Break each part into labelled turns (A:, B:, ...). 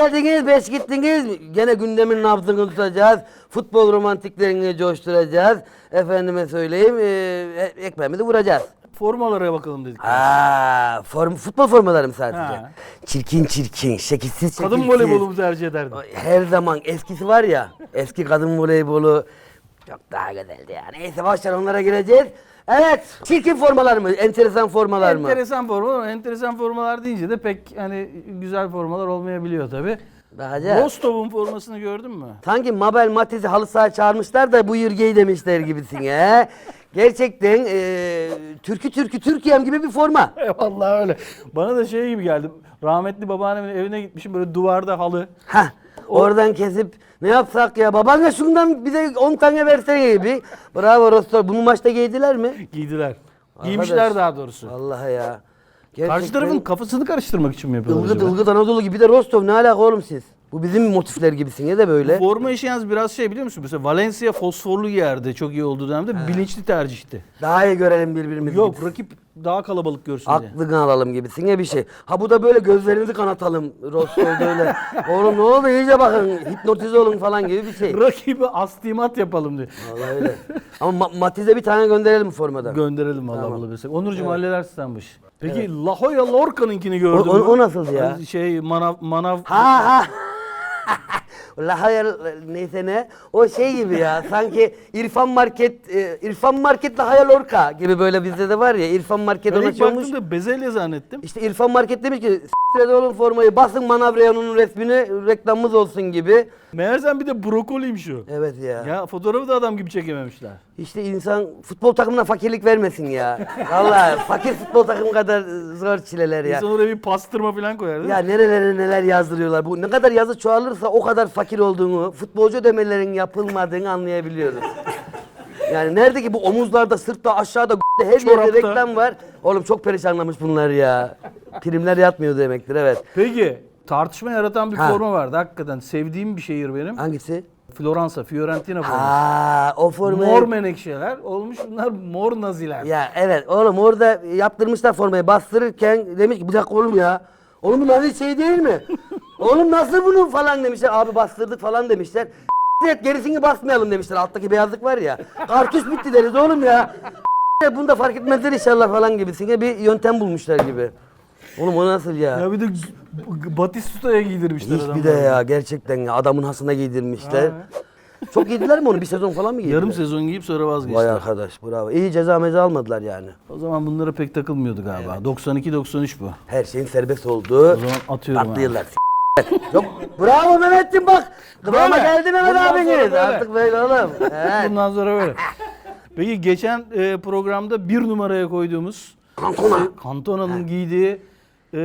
A: Geldiniz, beş gittiniz. Gene gündemin nabzını tutacağız. Futbol romantiklerini coşturacağız. Efendime söyleyeyim, e, ekmeğimizi vuracağız.
B: Formalara bakalım dedik.
A: Aa, form, futbol formalarım sadece.
B: Ha.
A: Çirkin çirkin, şekilsiz
B: Kadın
A: şekilsiz.
B: voleybolu mu tercih ederdin?
A: Her zaman eskisi var ya, eski kadın voleybolu çok daha güzeldi ya. Neyse başlar onlara gireceğiz. Evet, çirkin formalar mı? Enteresan formalar mı?
B: Enteresan forma ama enteresan formalar deyince de pek hani güzel formalar olmayabiliyor tabi.
A: Bakacağız.
B: Rostov'un formasını gördün mü?
A: Sanki Mabel Matiz'i halı sahaya çağırmışlar da bu yürgeyi demişler gibisin ya. Gerçekten eee türkü türkü Türkiye'm gibi bir forma.
B: Vallahi öyle. Bana da şey gibi geldi. Rahmetli babaannemin evine gitmişim böyle duvarda halı.
A: Hah. Oradan kesip ne yapsak ya babaanne şundan bize 10 tane versene gibi. Bravo Rostov. Bunu maçta giydiler mi?
B: Giydiler.
A: Arkadaş,
B: Giymişler daha doğrusu.
A: Vallahi ya.
B: Karşı tarafın kafasını karıştırmak için mi yapıyorlar
A: Ilgıt
B: acaba?
A: Ilgıt Anadolu gibi de Rostov ne alaka oğlum siz? Bu bizim motifler gibisin ya da böyle.
B: Forma işi yalnız biraz şey biliyor musun? Mesela Valencia fosforlu yerde çok iyi olduğu dönemde bilinçli tercihti.
A: Daha iyi görelim birbirimizi.
B: Yok
A: gibi.
B: rakip daha kalabalık görsün diye.
A: Aklını alalım gibisin ya bir şey. Ha bu da böyle gözlerinizi kanatalım Rostov'da öyle. Oğlum ne oldu iyice bakın hipnotize olun falan gibi bir şey.
B: Rakibi astimat yapalım diye.
A: Vallahi öyle. Ama Ma- Matiz'e bir tane gönderelim formadan.
B: Gönderelim vallahi
A: Tamam.
B: bulabilirsek. Onurcuğum halledersin sen bu işi. Peki La Jolla Lorca'nınkini gördün
A: O- o-
B: mü?
A: o nasıldı ya?
B: Hani Şey manav manav
A: Ha ha. ha ha La hayal neyse ne o şey gibi ya sanki İrfan Market e, İrfan Market La Hayal Orka gibi böyle bizde de var ya İrfan Market
B: ben
A: ona
B: ilk baktığımda bezelye zannettim.
A: İşte İrfan Market demiş ki s**tire oğlum formayı basın Manavrayan'ın resmini reklamımız olsun gibi.
B: Meğersem bir de brokoliymiş o.
A: Evet ya.
B: Ya fotoğrafı da adam gibi çekememişler.
A: İşte insan futbol takımına fakirlik vermesin ya. Vallahi fakir futbol takımı kadar zor çileler ya.
B: İnsan oraya bir pastırma falan koyar değil
A: Ya
B: mi?
A: nerelere neler yazdırıyorlar. Bu ne kadar yazı çoğalırsa o kadar fakir olduğunu, futbolcu ödemelerin yapılmadığını anlayabiliyoruz. Yani nerede ki bu omuzlarda, sırtta, aşağıda her yerde
B: Çorapta.
A: reklam var. Oğlum çok perişanlamış bunlar ya. Primler yatmıyor demektir evet.
B: Peki tartışma yaratan bir
A: Ha.
B: forma vardı hakikaten. Sevdiğim bir şehir benim.
A: Hangisi?
B: Floransa, Fiorentina forması.
A: Aa, o formayı...
B: Mor menekşeler olmuş bunlar mor naziler.
A: Ya evet oğlum orada yaptırmışlar formayı bastırırken demiş ki bir dakika oğlum ya. Oğlum bu nazi şey değil mi? Oğlum nasıl bunu falan demişler. Abi bastırdık falan demişler. Evet gerisini basmayalım demişler. Alttaki beyazlık var ya. Kartuş bitti deriz oğlum ya. Bunu da fark etmezler inşallah falan gibisine bir yöntem bulmuşlar gibi. Oğlum o nasıl ya?
B: Ya bir de Batistuta'ya giydirmişler
A: Hiç
B: adamları.
A: bir de ya gerçekten ya adamın hasına giydirmişler. Çok giydiler mi onu? Bir sezon falan mı giydiler?
B: Yarım sezon giyip sonra
A: Vay
B: vazgeçtiler.
A: arkadaş bravo. İyi ceza meza almadılar yani.
B: O zaman bunlara pek takılmıyordu galiba. 92-93 bu.
A: Her şeyin serbest olduğu.
B: O zaman atıyorum
A: Tatlı yıllar. Yok. Bravo Mehmet'ciğim bak. Kıvama
B: Böyle.
A: geldi Mehmet
B: Bundan sonra
A: abiniz.
B: böyle.
A: Artık böyle oğlum. Evet.
B: Bundan sonra böyle. Peki geçen e, programda bir numaraya koyduğumuz
A: Cantona.
B: e, Cantona'nın giydiği e,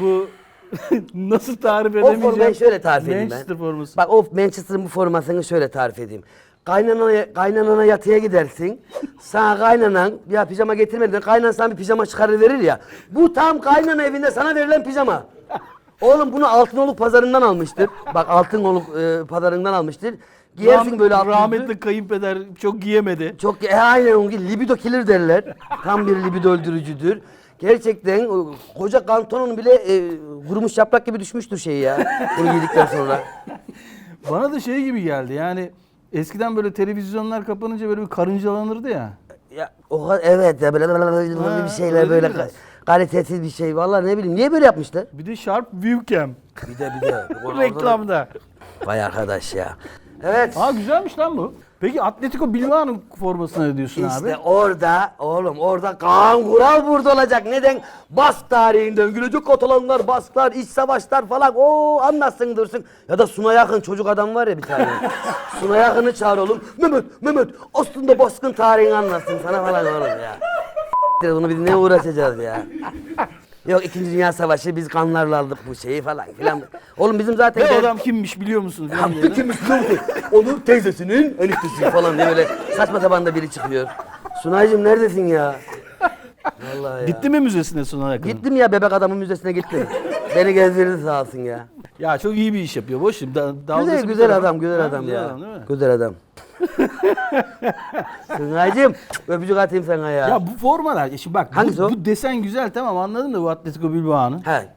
B: bu nasıl tarif edemeyeceğim?
A: formayı şöyle tarif edeyim ben.
B: Manchester forması.
A: Bak o Manchester'ın bu formasını şöyle tarif edeyim. Kaynanana, kaynanana yatıya gidersin. Sana kaynanan ya pijama getirmedin. Kaynan sana bir pijama çıkarır verir ya. Bu tam kaynana evinde sana verilen pijama. Oğlum bunu Altınoluk pazarından almıştır. Bak Altınoluk e, pazarından almıştır. Giyersin
B: Rahm-
A: böyle alt yüzlü.
B: Rahmetli kayınpeder çok giyemedi.
A: Çok e, aynen onun gibi libido killer derler. Tam bir libido öldürücüdür. Gerçekten o koca kantonun bile e, kurumuş yaprak gibi düşmüştür şey ya. Bunu giydikten sonra.
B: Bana da şey gibi geldi yani eskiden böyle televizyonlar kapanınca böyle bir karıncalanırdı ya.
A: Ya o evet ya böyle
B: Ha,
A: bir şeyler
B: öyle
A: böyle
B: biraz.
A: Kalitesiz bir şey. Vallahi ne bileyim niye böyle yapmışlar?
B: Bir de Sharp View Cam
A: Bir de bir de.
B: reklamda.
A: Vay arkadaş ya. Evet.
B: Aa güzelmiş lan bu. Peki Atletico Bilbao'nun formasına ne diyorsun
A: İşte
B: abi?
A: orada oğlum orada kan kural burada olacak. Neden? Bask tarihinden gülecek otolanlar, basklar, iç savaşlar falan. O anlatsın dursun. Ya da Suna Yakın çocuk adam var ya bir tane. Suna Yakın'ı çağır oğlum. Mehmet, Mehmet aslında baskın tarihini anlatsın sana falan oğlum ya. Bunu biz ne uğraşacağız ya? Yok İkinci Dünya Savaşı biz kanlarla aldık bu şeyi falan filan. Oğlum bizim zaten... Der-
B: adam kimmiş biliyor musun?
A: ya
B: diye.
A: peki Müslüman Onun teyzesinin eniştesi falan diye böyle saçma sapan da biri çıkıyor. Sunaycığım neredesin ya? Vallahi ya.
B: Gitti mi müzesine Suna Yakın?
A: Gittim ya bebek adamın müzesine gittim. Beni gezdirdi sağ olsun ya.
B: Ya çok iyi bir iş yapıyor. Boş şimdi. Da,
A: Güzel güzel adam güzel adam
B: güzel
A: ya.
B: adam mi?
A: Güzel adam. Sunaycığım öpücük atayım sana ya.
B: Ya bu formalar, şimdi bak
A: Hangisi
B: bu,
A: o?
B: bu desen güzel tamam anladım da bu Atletico Bilbao'nun.
A: He.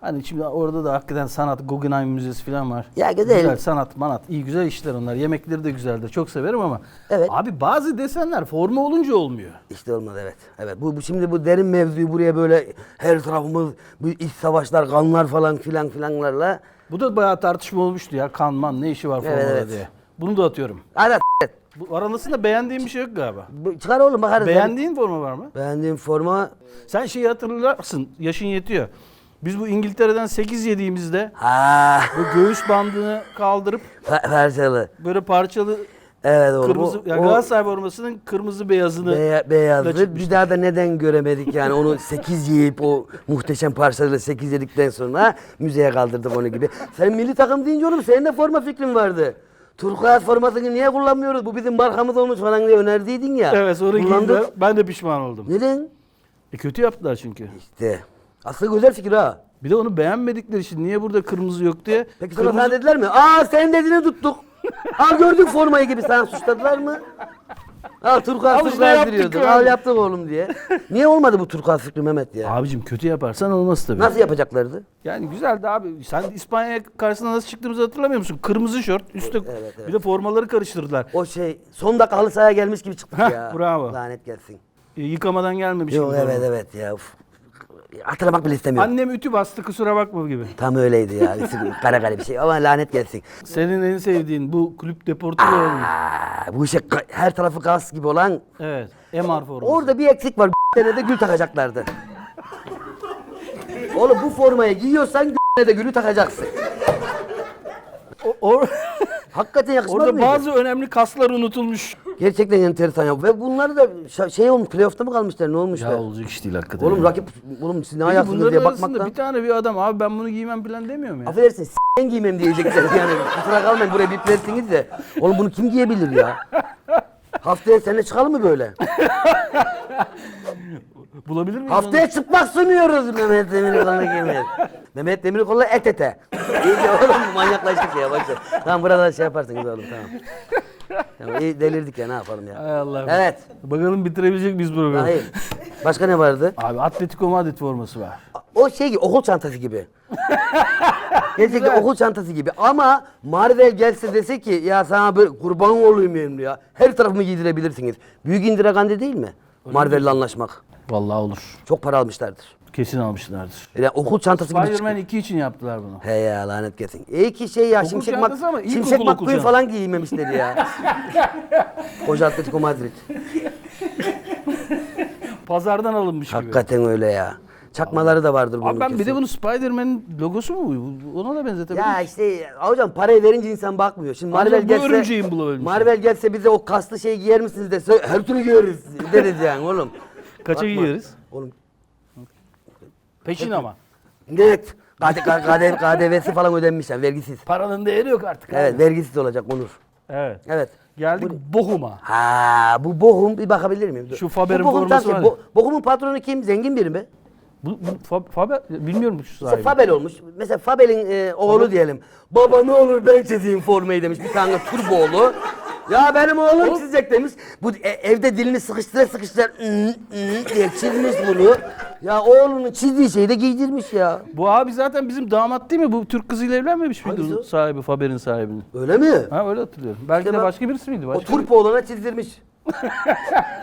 B: Hani şimdi orada da hakikaten sanat, Guggenheim Müzesi falan var.
A: Ya güzel.
B: sanat, manat. iyi güzel işler onlar. Yemekleri de güzeldir. Çok severim ama.
A: Evet.
B: Abi bazı desenler forma olunca olmuyor.
A: İşte olmadı evet. Evet bu, bu şimdi bu derin mevzuyu buraya böyle her tarafımız bu iç savaşlar, kanlar falan filan filanlarla.
B: Bu da bayağı tartışma olmuştu ya. Kanman ne işi var
A: Evet,
B: formada
A: evet.
B: diye. Bunu da atıyorum.
A: Hadi s**t.
B: Bu arasında beğendiğin bir şey yok galiba.
A: Bu- Çıkar oğlum bakarız.
B: Beğendiğin forma var mı?
A: Beğendiğim forma
B: Sen şeyi hatırlarsın. Yaşın yetiyor. Biz bu İngiltere'den 8 yediğimizde
A: ha
B: bu göğüs bandını kaldırıp
A: Fe- Fersalı.
B: böyle parçalı
A: Evet oğlum.
B: kırmızı
A: o-
B: ya
A: o
B: Galatasaray formasının kırmızı beyazını
A: beya- beyazlı.
B: çıkmıştı.
A: Bir daha da neden göremedik yani onu 8 yiyip o muhteşem parçaları 8 yedikten sonra müzeye kaldırdık onu gibi. Sen milli takım deyince oğlum senin de forma fikrin vardı. Turkuaz formasını niye kullanmıyoruz? Bu bizim markamız olmuş falan diye önerdiydin ya.
B: Evet sonra
A: Kullandık.
B: giydiler. Ben de pişman oldum.
A: Neden?
B: E kötü yaptılar çünkü.
A: İşte. Aslında güzel fikir ha.
B: Bir de onu beğenmedikleri için niye burada kırmızı yok diye.
A: Peki sana
B: kırmızı...
A: sana dediler mi? Aa sen dediğini tuttuk. Aa gördük formayı gibi sana suçladılar mı? Al turkuaz
B: Al işte
A: turkuaz
B: yaptık
A: diriyordun.
B: yani.
A: Al yaptık oğlum diye. Niye olmadı bu turkuaz fikri Mehmet ya?
B: Abicim kötü yaparsan olmaz tabii.
A: Nasıl yapacaklardı?
B: Yani güzeldi abi. Sen İspanya karşısında nasıl çıktığımızı hatırlamıyor musun? Kırmızı şort, üstte
A: Evet, evet.
B: bir de formaları karıştırdılar.
A: O şey son dakika halı sahaya gelmiş gibi çıktık
B: Heh,
A: ya.
B: bravo.
A: Lanet gelsin.
B: E, yıkamadan gelmemiş
A: Yok
B: gibi
A: evet
B: forma.
A: evet ya. Uf. Hatırlamak bile istemiyorum.
B: Annem ütü bastı kusura bakma gibi.
A: Tam öyleydi ya. kara kara bir şey ama lanet gelsin.
B: Senin en sevdiğin bu kulüp deportivo olmuş.
A: Aa, bu işe ka- her tarafı gaz gibi olan
B: Evet. MR forması.
A: Orada bir eksik var. de gül takacaklardı. Oğlum bu formayı giyiyorsan de gülü takacaksın.
B: O- or-
A: Hakikaten yakışmaz
B: orada
A: mıydı?
B: bazı önemli kaslar unutulmuş.
A: Gerçekten enteresan ya. Ve bunları da şey olmuş, playoff'ta mı kalmışlar, ne olmuşlar?
B: Ya olacak iş değil hakikaten.
A: Oğlum
B: ya.
A: rakip, oğlum siz ne
B: Peki
A: ayaksınız
B: bunların
A: diye
B: arasında
A: bakmaktan.
B: bir tane bir adam abi ben bunu giymem falan demiyor mu ya?
A: Affedersin s**en giymem diyecekler yani. Kusura kalmayın buraya biplersiniz de. Oğlum bunu kim giyebilir ya? Haftaya seninle çıkalım mı böyle?
B: Bulabilir miyiz
A: Haftaya çıplak sunuyoruz Mehmet Demirkol'la giymeyiz. Mehmet Demirkol'la et ete. İyice oğlum manyaklaştık ya başla. Tamam burada şey yaparsınız oğlum tamam. İyi delirdik ya ne yapalım ya.
B: Hay Allah.
A: Evet.
B: Bakalım bitirebilecek miyiz programı?
A: Hayır. Başka ne vardı?
B: Abi Atletico Madrid forması var.
A: O şey gibi okul çantası gibi. Gerçekten okul çantası gibi ama Marvel gelse dese ki ya sana böyle kurban olayım benim ya. Her tarafımı giydirebilirsiniz. Büyük Indira Gandhi değil mi? Marvel'le anlaşmak.
B: Vallahi olur.
A: Çok para almışlardır.
B: Kesin almışlardır.
A: Yani okul çantası gibi çıkıyor.
B: Spider-Man 2 için yaptılar bunu.
A: He ya lanet gelsin. İyi ki şey ya
B: Okul
A: Şimşek,
B: çantası ama
A: Mak
B: ilkokul
A: Şimşek
B: okul çantası.
A: falan giymemişler ya. Koca Atletico Madrid.
B: Pazardan alınmış gibi.
A: Hakikaten öyle ya. Çakmaları da vardır bunun
B: Abi ben bir
A: kesin.
B: de bunu Spider-Man'in logosu mu? bu? Ona da benzetebilirim.
A: Ya işte hocam parayı verince insan bakmıyor. Şimdi Marvel
B: bu
A: gelse
B: örümceğin bulabilmiş.
A: Marvel gelse bize o kaslı şeyi giyer misiniz dese her türlü giyeriz deriz yani oğlum.
B: Kaça
A: Bakma.
B: giyeriz?
A: Oğlum
B: Peşin ama.
A: net. KD, KD, KDV'si falan ödenmiş yani vergisiz.
B: Paranın değeri yok artık.
A: Evet vergisiz olacak Onur.
B: Evet.
A: Evet.
B: Geldik Bochum'a.
A: Ha bu Bochum bir bakabilir miyim? Dur.
B: Şu Faber'in
A: Bu Bochum
B: forması var.
A: Bo- Bochum'un patronu kim? Zengin biri mi?
B: Bu, bu Fa- Faber bilmiyorum şu sahibi.
A: Fabel olmuş. Mesela Fabel'in e, oğlu diyelim. Baba ne olur ben çizeyim formayı demiş bir tane turbo oğlu. Ya benim oğlum çizecek demiş. Bu e, evde dilini sıkıştıra sıkıştıra "ı, ı" diye çizmiş bunu. Ya oğlunun çizdiği şeyi de giydirmiş ya.
B: Bu abi zaten bizim damat değil mi? Bu Türk kızıyla evlenmemiş miydi
A: Hangisi
B: onun sahibi, Faber'in sahibinin?
A: Öyle mi?
B: Ha öyle hatırlıyorum. Belki de başka birisi miydi?
A: O
B: Başka
A: turpo oğlana çizdirmiş.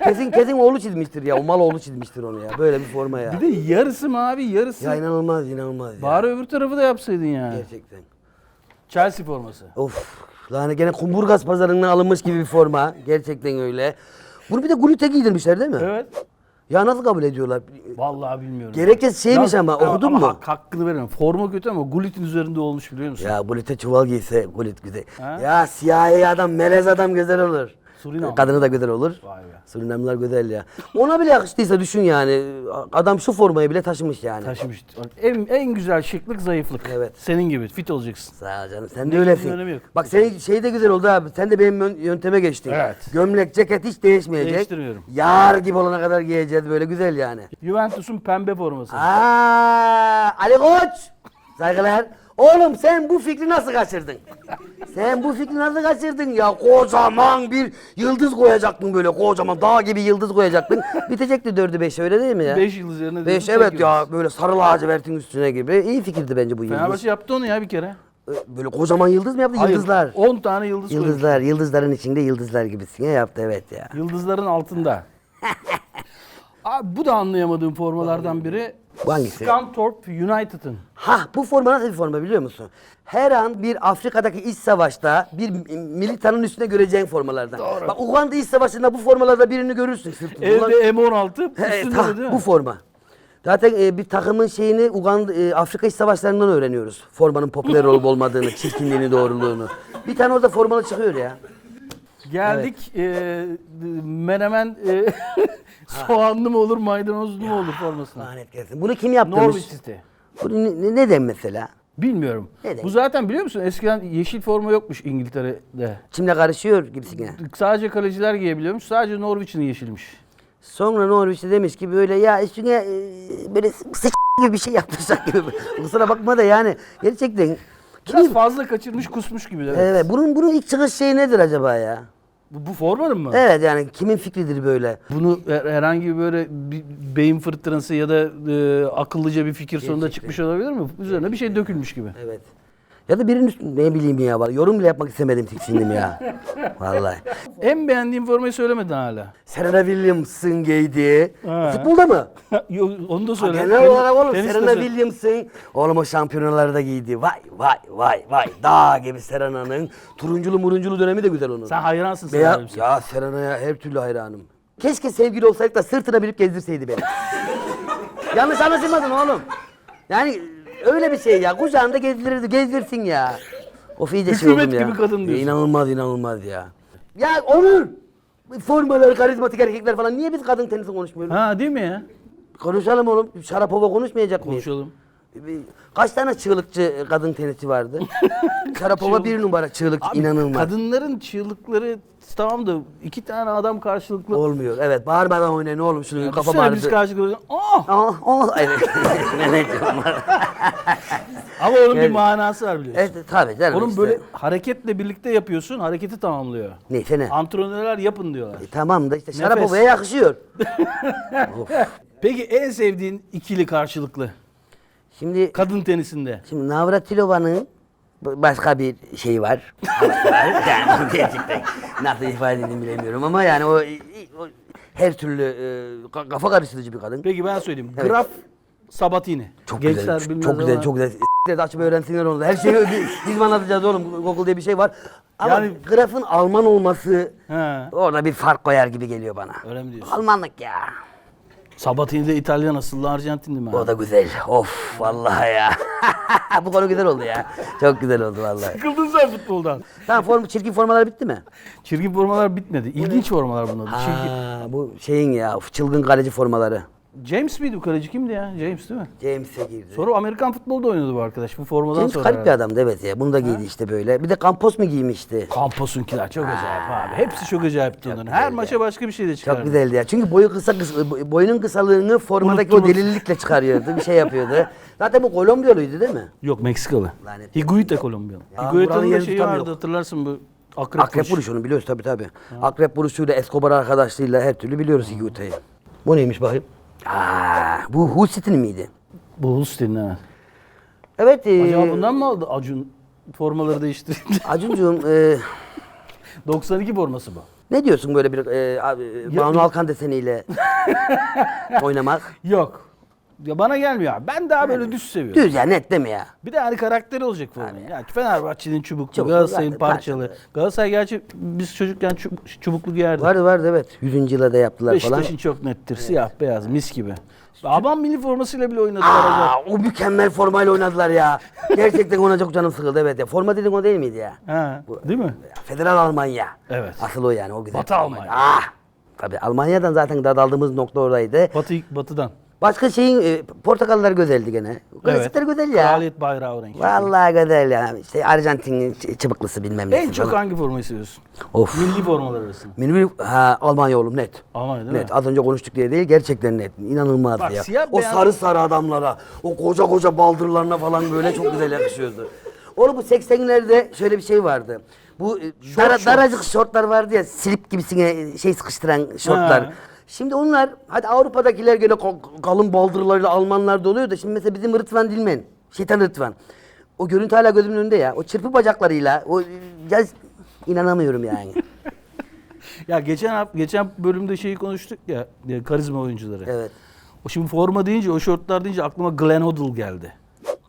A: kesin kesin oğlu çizmiştir ya. O mal oğlu çizmiştir onu ya. Böyle bir forma ya.
B: Bir de yarısı mavi, yarısı.
A: Ya inanılmaz inanılmaz ya.
B: Bari öbür tarafı da yapsaydın ya.
A: Gerçekten.
B: Chelsea forması.
A: Of. Lan gene kumburgaz pazarından alınmış gibi bir forma. Gerçekten öyle. Bunu bir de glute giydirmişler değil mi?
B: Evet.
A: Ya nasıl kabul ediyorlar?
B: Vallahi bilmiyorum.
A: Gerekçesi şeymiş ama okudun
B: ama
A: mu?
B: hak- hakkını veriyorum. Forma kötü ama glutin üzerinde olmuş biliyor musun?
A: Ya glute çuval giyse glut güzel.
B: Ha?
A: Ya siyahi adam, melez adam güzel olur.
B: Surinam.
A: Kadını da güzel olur.
B: Vay be.
A: Surinamlılar güzel ya. Ona bile yakıştıysa düşün yani. Adam şu formayı bile taşımış yani.
B: Taşımış. En, en güzel şıklık zayıflık.
A: Evet.
B: Senin gibi fit olacaksın.
A: Sağ ol canım. Sen de
B: Ne
A: öylesin.
B: giydiğinin önemi yok.
A: Bak senin şey de güzel oldu abi. Sen de benim yön- yönteme geçtin.
B: Evet.
A: Gömlek, ceket hiç değişmeyecek.
B: Değiştirmiyorum.
A: Yar gibi olana kadar giyeceğiz. Böyle güzel yani.
B: Juventus'un pembe forması.
A: Aa, Ali Koç. Saygılar. Oğlum sen bu fikri nasıl kaçırdın? Sen bu fikri nasıl kaçırdın ya? Kocaman bir yıldız koyacaktın böyle kocaman dağ gibi yıldız koyacaktın. Bitecekti dördü beş öyle değil mi ya?
B: 5 yıldız yerine
A: Beş evet
B: tek
A: ya
B: yıldız.
A: böyle sarı lacivertin üstüne gibi. İyi fikirdi bence bu yıldız.
B: Fenerbahçe yaptı onu ya bir kere.
A: Böyle kocaman yıldız mı yaptı?
B: Hayır,
A: Yıldızlar.
B: 10 tane yıldız koymuş.
A: Yıldızlar, yıldızların içinde yıldızlar gibisin ya yaptı evet ya.
B: Yıldızların altında. Abi bu da anlayamadığım formalardan biri.
A: Bu hangisi?
B: Scunthorpe United'ın.
A: Ha bu forma nasıl bir forma biliyor musun? Her an bir Afrika'daki iç savaşta bir militanın üstüne göreceğin formalardan. Bak Uganda iç savaşında bu formalarda birini görürsün. sırtında.
B: Evde M16
A: He,
B: üstünde de değil mi?
A: bu forma. Zaten e, bir takımın şeyini Uganda, e, Afrika iç savaşlarından öğreniyoruz. Formanın popüler olup olmadığını, çirkinliğini, doğruluğunu. Bir tane orada formalı çıkıyor ya.
B: Geldik e, menemen e, soğanlı mı olur maydanozlu mu olur formasına.
A: Lanet gelsin. Bunu kim yaptırmış?
B: Norwich City.
A: Bu ne, ne- neden mesela?
B: Bilmiyorum.
A: Neden?
B: Bu zaten biliyor musun eskiden yeşil forma yokmuş İngiltere'de.
A: Kimle karışıyor gibisin ya.
B: Sadece kaleciler giyebiliyormuş. Sadece Norwich'in yeşilmiş.
A: Sonra Norwich'te demiş ki böyle ya üstüne e, böyle sıç gibi bir şey yapmışlar gibi. Kusura bakma da yani gerçekten.
B: Biraz
A: Kim?
B: fazla kaçırmış kusmuş gibi. Evet.
A: Evet, bunun bunun ilk çıkış şeyi nedir acaba ya?
B: Bu, bu formanın mı?
A: Evet yani kimin fikridir böyle?
B: Bunu her- herhangi böyle bir beyin fırtınası ya da e, akıllıca bir fikir sonunda çıkmış olabilir mi? Üzerine bir şey dökülmüş gibi.
A: Evet. Ya da birinin üstünde ne bileyim ya var. Yorum bile yapmak istemedim tiksindim ya. Vallahi.
B: En beğendiğim formayı söylemedin hala.
A: Serena Williams'ın giydiği.
B: Ha.
A: Futbolda mı?
B: Yok, onu da söyle.
A: Genel olarak oğlum
B: tenis de
A: Serena
B: söyle.
A: Williams'ın oğlum o şampiyonalarda giydi. Vay vay vay vay. Dağ gibi Serena'nın. Turunculu murunculu dönemi de güzel onun.
B: Sen hayransın.
A: Veya,
B: Williams'a.
A: ya Serena'ya her türlü hayranım. Keşke sevgili olsaydık da sırtına binip gezdirseydi beni. Yanlış anlaşılmadın oğlum. Yani öyle bir şey ya. Kucağında gezdirirdi, gezdirsin ya. Of iyice şey
B: Hükümet
A: oldum ya.
B: gibi kadın diyorsun.
A: İnanılmaz inanılmaz ya. Ya Onur! Formalar, karizmatik erkekler falan. Niye biz kadın tenisi konuşmuyoruz?
B: Ha değil mi ya?
A: Konuşalım oğlum. Şarapova konuşmayacak mıyız?
B: Konuşalım.
A: Bir- Kaç tane çığlıkçı kadın tenisçi vardı? Şarapova bir numara çığlıkçı
B: Abi,
A: inanılmaz.
B: Kadınların çığlıkları tamam da iki tane adam karşılıklı.
A: Olmuyor. Evet bağırmadan oynayın oğlum şunu kafam ağrıdı.
B: biz karşılıklı. Oh!
A: Ne ne diyorum?
B: Ama onun bir
A: Evet.
B: manası var biliyorsun.
A: evet tabii canım
B: Onun
A: işte.
B: böyle hareketle birlikte yapıyorsun, hareketi tamamlıyor.
A: Neyse ne?
B: Antrenörler yapın diyorlar.
A: E, tamam da işte. Şarapova'ya yakışıyor.
B: Peki en sevdiğin ikili karşılıklı
A: Şimdi
B: kadın tenisinde?
A: şimdi Navratilova'nın b- başka bir şeyi var. Havası var. yani gerçekten nasıl ifade edeyim bilemiyorum ama yani o, o her türlü e, ka- kafa karıştırıcı bir kadın.
B: Peki ben söyleyeyim.
A: Evet.
B: Graf Sabatini.
A: Çok
B: Gençler
A: güzel,
B: bilmez
A: çok güzel,
B: ama-
A: çok güzel. S**t açıp öğrensinler onu. da. Her şeyi biz, biz anlatacağız oğlum? Google diye bir şey var. Ama
B: Yani-
A: grafın Alman olması
B: He.
A: orada bir fark koyar gibi geliyor bana.
B: Öyle mi diyorsun?
A: Almanlık ya.
B: Sabatini de İtalyan asıllı Arjantinli mi?
A: O
B: abi?
A: da güzel. Of vallahi ya. Bu konu güzel oldu ya. Çok güzel oldu vallahi.
B: Sıkıldın sen futboldan.
A: Tamam form, çirkin formalar bitti mi?
B: Çirkin formalar bitmedi. İlginç formalar bunlar. Çirkin.
A: Ha, bu şeyin ya çılgın kaleci formaları.
B: James miydi bu kaleci kimdi ya? James değil mi?
A: James'e girdi.
B: Sonra Amerikan futbolda oynadı bu arkadaş. Bu formadan
A: James
B: sonra.
A: garip bir
B: herhalde.
A: adamdı evet ya. Bunu da giydi işte böyle. Bir de Campos mu giymişti?
B: Campos'unkiler çok acayip abi. Hepsi çok acayipti onların. Her maça başka bir şey de çıkardı.
A: Çok güzeldi ya. Çünkü boyu kısa, kısa boyunun kısalığını formadaki o
B: Unuttunuz.
A: delilikle çıkarıyordu. Bir şey yapıyordu. Zaten bu Kolombiyalıydı değil mi?
B: Yok Meksikalı.
A: Lanet.
B: Higuita Kolombiyalı.
A: Ya, buranın
B: Higuita'nın da
A: yerini
B: şeyi vardı hatırlarsın bu akrep,
A: Akrep
B: vuruş.
A: vuruşunu biliyoruz tabii tabii. Akrep vuruşuyla Escobar arkadaşlığıyla her türlü biliyoruz Higuita'yı. Bu neymiş bakayım? Aa, bu Hussit'in miydi?
B: Bu Hulstin ha.
A: Evet. E,
B: Acaba bundan mı aldı Acun formaları değiştirdi?
A: Acuncuğum e,
B: 92 forması bu.
A: ne diyorsun böyle bir e, abi, Banu Alkan deseniyle oynamak?
B: Yok. Ya bana gelmiyor abi. Ben daha böyle düz seviyorum.
A: Düz ya net değil mi ya?
B: Bir de hani karakteri olacak formanın. Ya Fenerbahçe'nin çubuklu,
A: Çubuklu,
B: Galatasaray'ın
A: zaten
B: parçalı.
A: parçalı.
B: Galatasaray gerçi biz çocukken çub- çubuklu giyerdik.
A: Vardı vardı evet. 100. yıla da yaptılar falan.
B: Beşiktaş'ın çok nettir. Siyah beyaz mis gibi. Aban milli formasıyla bile oynadılar acaba.
A: Aa, o mükemmel formayla oynadılar ya. Gerçekten ona çok canım sıkıldı evet ya. Forma dediğin o değil miydi ya?
B: Ha, değil mi?
A: Federal Almanya.
B: Evet.
A: Asıl o yani o güzel.
B: Batı. Almanya.
A: Ah! Tabii Almanya'dan zaten dadaldığımız nokta oradaydı.
B: Batı batıdan.
A: Başka şeyin e, portakallar güzeldi gene. Klasikler güzel ya.
B: Kraliyet bayrağı renk.
A: Vallahi güzel ya. İşte Arjantin'in ç- çıbıklısı bilmem ne.
B: En çok hangi formayı seviyorsun?
A: Of.
B: Milli formalar arasında.
A: Benim ha, Almanya oğlum net.
B: Almanya değil mi?
A: Net. Az önce konuştuk diye değil gerçekten net. İnanılmaz
B: Bak,
A: ya.
B: siyah
A: o
B: beyaz-
A: sarı sarı adamlara, o koca koca baldırlarına falan böyle çok güzel yakışıyordu. Oğlum bu 80'lerde şöyle bir şey vardı. Bu e, dara- daracık şortlar vardı ya slip gibisine şey sıkıştıran şortlar.
B: Ha.
A: Şimdi onlar hadi Avrupa'dakiler ko- kalın baldırlarıyla Almanlar da oluyor da şimdi mesela bizim Rıdvan Dilmen, Şeytan Rıdvan. O görüntü hala gözümün önünde ya. O çırpı bacaklarıyla o ya, inanamıyorum yani.
B: Ya geçen geçen bölümde şeyi konuştuk ya, ya karizma oyuncuları.
A: evet.
B: O şimdi forma deyince, o şortlar deyince aklıma Glenn Hoddle geldi.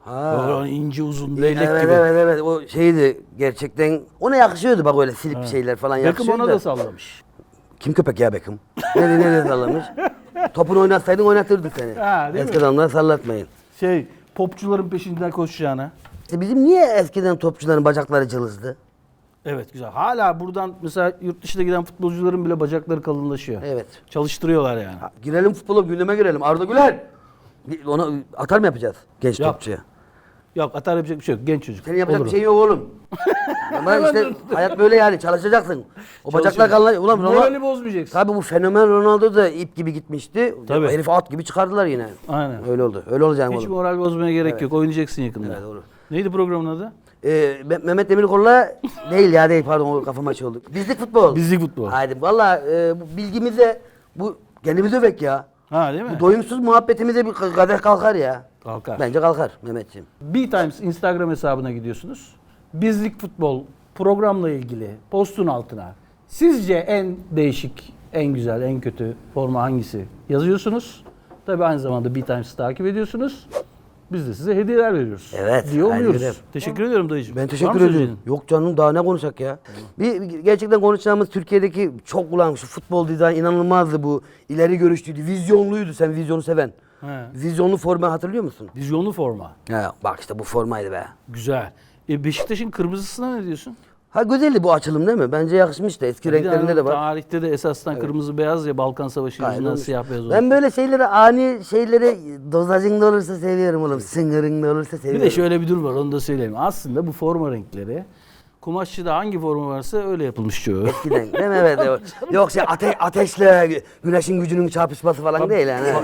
A: Ha.
B: Böyle ince uzun leylek
A: evet,
B: gibi.
A: Evet evet o şeydi gerçekten ona yakışıyordu bak öyle silip şeyler falan yakışıyordu.
B: ona
A: da.
B: da sallamış.
A: Kim köpek ya Beckham? Nerede nerede sallamış? Topunu oynatsaydın oynatırdık seni.
B: Ha, değil mi?
A: Eski adamları sallatmayın.
B: Şey, popçuların peşinden koşacağına.
A: İşte bizim niye eskiden topçuların bacakları cılızdı?
B: Evet güzel. Hala buradan mesela yurt dışına giden futbolcuların bile bacakları kalınlaşıyor.
A: Evet.
B: Çalıştırıyorlar yani.
A: Girelim futbola gündeme girelim. Arda Güler. Ona atar mı yapacağız genç
B: Yap.
A: topçuya?
B: Yok atar yapacak bir şey yok. Genç çocuk.
A: Senin yapacak
B: Olur
A: bir
B: o.
A: şey yok oğlum. Ama işte hayat böyle yani çalışacaksın. O bacaklar kalınlaşıyor. Ulan Ronaldo-
B: Morali bozmayacaksın.
A: Tabii bu fenomen Ronaldo da ip gibi gitmişti.
B: Tabii.
A: Herifi at gibi çıkardılar yine.
B: Aynen.
A: Öyle oldu. Öyle olacak
B: Hiç
A: oğlum.
B: moral bozmaya gerek yok. Oynayacaksın yakında.
A: Evet, doğru.
B: Neydi programın adı?
A: Ee, Me- Mehmet Demirkol'la değil ya değil pardon o kafam açıldı. Bizlik futbol.
B: Bizlik futbol.
A: Haydi valla e, bu bilgimize bu kendimizi övek ya.
B: Ha değil mi?
A: Bu doyumsuz muhabbetimize bir kadeh kalkar ya.
B: Kalkar.
A: Bence kalkar Mehmetciğim.
B: B-Times Instagram hesabına gidiyorsunuz. Bizlik Futbol programla ilgili postun altına sizce en değişik, en güzel, en kötü forma hangisi yazıyorsunuz. Tabii aynı zamanda B-Times'ı takip ediyorsunuz. Biz de size hediyeler veriyoruz.
A: Evet,
B: Diye umuyoruz.
A: gidelim.
B: Teşekkür ediyorum dayıcığım.
A: Ben
B: Var
A: teşekkür
B: mı
A: ediyorum.
B: söyleyeceğin?
A: Yok canım daha ne konuşacak ya. Bir, gerçekten konuşacağımız Türkiye'deki çok ulan şu futbol dizayn inanılmazdı bu. İleri görüşlüydü, vizyonluydu. Sen vizyonu seven.
B: He.
A: Vizyonlu forma hatırlıyor musun?
B: Vizyonlu forma.
A: Ya bak işte bu formaydı be.
B: Güzel. E Beşiktaş'ın kırmızısına ne diyorsun?
A: Ha güzeldi bu açılım değil mi? Bence yakışmıştı. Eski
B: Bir de
A: renklerinde de var.
B: Tarihte de esasdan kırmızı beyaz ya Balkan Savaşı
A: Aynen
B: yüzünden siyah beyaz oldu.
A: Ben böyle şeyleri ani şeyleri dozajında olursa seviyorum oğlum. Sınırında olursa
B: Bir
A: seviyorum.
B: de şöyle bir durum var onu da söyleyeyim. Aslında bu forma renkleri kumaşçıda hangi forma varsa öyle yapılmış çoğu.
A: Eskiden değil mi? Evet. evet. Yok şey ate ateşle güneşin gücünün çarpışması falan değil yani.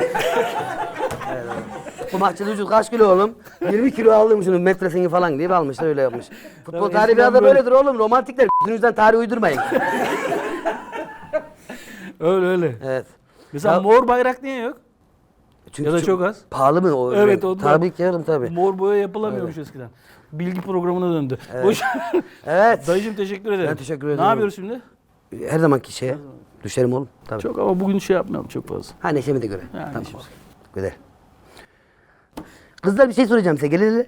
A: Bu mahçede vücut kaç kilo oğlum? 20 kilo aldım şunu metresini falan diye almışlar öyle yapmış. Futbol tarihi biraz da böyledir oğlum. Romantikler yüzünüzden tarih uydurmayın.
B: öyle öyle.
A: Evet.
B: Mesela
A: Ya-
B: mor bayrak niye yok?
A: Çünkü
B: Ya da çok az.
A: Pahalı mı o?
B: Evet, ondan.
A: Tabii ki yarım tabii.
B: Mor boya yapılamıyormuş eskiden. Bilgi programına döndü. Hoş.
A: Evet.
B: Dayıcım teşekkür ederim.
A: Ben teşekkür
B: Ne
A: ederim.
B: yapıyoruz şimdi?
A: Her zamanki şeye. Düşerim oğlum. Tabii.
B: Çok ama bugün şey yapmayalım çok fazla.
A: Ha neşemi de göre.
B: Yani
A: tamam.
B: neşemize.
A: Güzel. Kızlar bir şey soracağım size. Gelin hele.